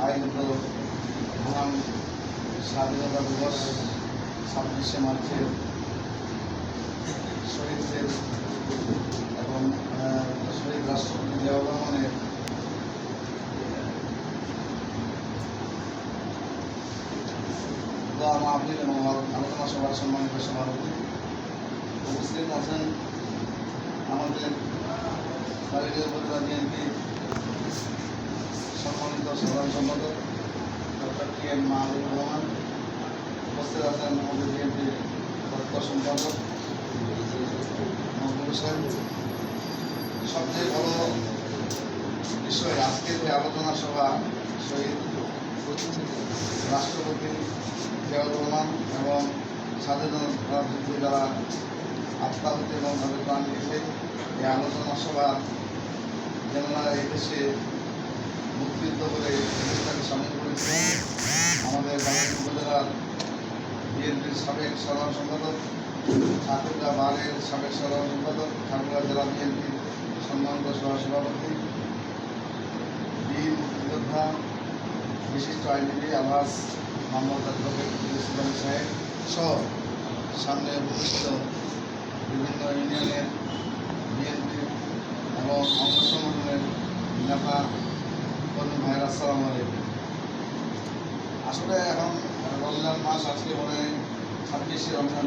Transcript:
আয়োজিত মহান স্বাধীনতা দিবস, ছাব্বিশে মার্চের শহীদদের এবং শহীদ রাষ্ট্রপতি জিয়াউর রহমানের দোয়া মাহফিল এবং আলোচনা সভার সম্মানিত সভাপতি উপস্থিত আছেন আমাদের বিএনপি সম্মানিত সাধারণ সম্পাদক doctor T M Mahbubur Rahman. উপস্থিত আছেন আমাদের বিএনপির তথ্য সম্পাদক মহবুব হোসেন সবচেয়ে বড় বিষয় আজকের যে আলোচনা সভা, শহীদ রাষ্ট্রপতি জিয়াউর রহমান এবং স্বাধীনতা যুদ্ধে যারা আত্মাহুতি এবং তাদের প্রাণ দিয়েছে, এই আলোচনা সভা যেন এই মুক্তিযুদ্ধ বিএনপির সাবেক সাধারণ সম্পাদক ঠাকুরগা বারের সাবেক সাধারণ সম্পাদক ঠাকুরগা জেলা বিএনপির সম্মানিত সহ সভাপতি বীর মুক্তিযোদ্ধা বিশিষ্ট আইনজীবী আবাস মোহাম্মদ ইউসুফ সাহেব সহ সামনে উপস্থিত বিভিন্ন ইউনিয়নের বিএনপি এবং অঙ্গ সংগঠনের নেতা কর্মী ভাইয়ের, আসসালামু আলাইকুম। আসলে এখন রমজান মাস আজকে মনে হয় ছাব্বিশে রমজান